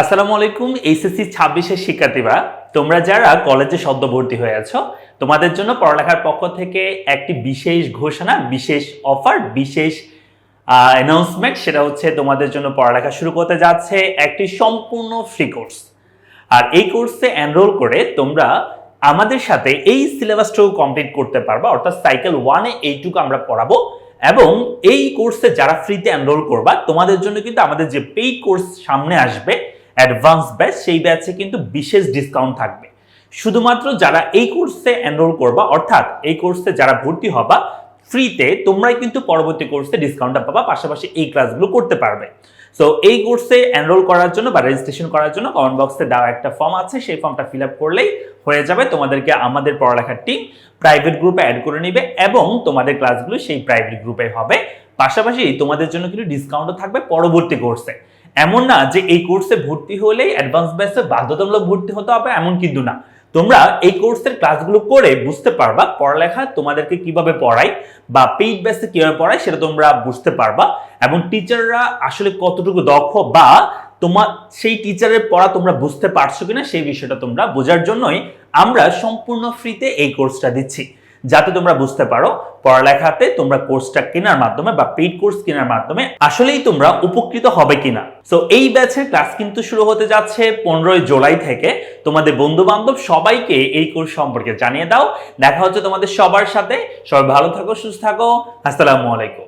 আসসালামু আলাইকুম, এইচএসসি ছাব্বিশের শিক্ষার্থীরা। তোমরা যারা কলেজে সদ্য ভর্তি হয়ে আছো, তোমাদের জন্য পড়ালেখার পক্ষ থেকে একটি বিশেষ ঘোষণা, বিশেষ অফার বিশেষ অ্যানাউন্সমেন্ট সেটা হচ্ছে তোমাদের জন্য পড়ালেখা শুরু করতে যাচ্ছে একটি সম্পূর্ণ ফ্রি কোর্স আর এই কোর্সে এনরোল করে তোমরা আমাদের সাথে এই সিলেবাসটুকু কমপ্লিট করতে পারবা, অর্থাৎ সাইকেল ওয়ানে এইটুকু আমরা পড়াবো। এবং এই কোর্সে যারা ফ্রিতে এনরোল করবা, তোমাদের জন্য কিন্তু আমাদের যে পেইড কোর্স সামনে আসবে অ্যাডভান্স ব্যাচ, সেই ব্যাচে কিন্তু বিশেষ ডিসকাউন্ট থাকবে। শুধুমাত্র যারা এই কোর্সে এনরোল করবা, অর্থাৎ এই কোর্সে যারা ভর্তি হবা ফ্রিতে তোমরাই কিন্তু পরবর্তী কোর্সে ডিসকাউন্টটা পাবা, পাশাপাশি এই ক্লাসগুলো করতে পারবে। সো এই কোর্সে এনরোল করার জন্য বা রেজিস্ট্রেশন করার জন্য কমেন্ট বক্সে দেওয়া একটা ফর্ম আছে, সেই ফর্মটা ফিল আপ করলেই হয়ে যাবে তোমাদেরকে আমাদের পড়ালেখার টিম প্রাইভেট গ্রুপে অ্যাড করে নিবে এবং তোমাদের ক্লাসগুলো সেই প্রাইভেট গ্রুপে হবে। পাশাপাশি তোমাদের জন্য কিন্তু ডিসকাউন্টও থাকবে পরবর্তী কোর্সে এমন না যে এই কোর্সে ভর্তি হলেই অ্যাডভান্স ব্যাচে বাধ্যতামূলক ভর্তি হতে হবে, এমন কিন্তু না। তোমরা এই কোর্সের ক্লাসগুলো করে বুঝতে পারবা পড়ালেখা তোমাদেরকে কীভাবে পড়ায় বা পেইড ব্যাচে কীভাবে পড়ায় সেটা তোমরা বুঝতে পারবা এবং টিচাররা আসলে কতটুকু দক্ষ বা তোমার সেই টিচারের পড়া তোমরা বুঝতে পারছ কিনা সেই বিষয়টা তোমরা বোঝার জন্যই আমরা সম্পূর্ণ ফ্রিতে এই কোর্সটা দিচ্ছি। যাতে তোমরা বুঝতে পারো পড়ালেখাতে তোমরা কোর্সটা কেনার মাধ্যমে বা পেইড কোর্স কেনার মাধ্যমে আসলেই তোমরা উপকৃত হবে কিনা। সো এই ব্যাচের ক্লাস কিন্তু শুরু হতে যাচ্ছে পনেরোই জুলাই থেকে। তোমাদের বন্ধু বান্ধব সবাইকে এই কোর্স সম্পর্কে জানিয়ে দাও। দেখা হচ্ছে তোমাদের সবার সাথে। সবাই ভালো থাকো, সুস্থ থাকো। আসসালামু আলাইকুম।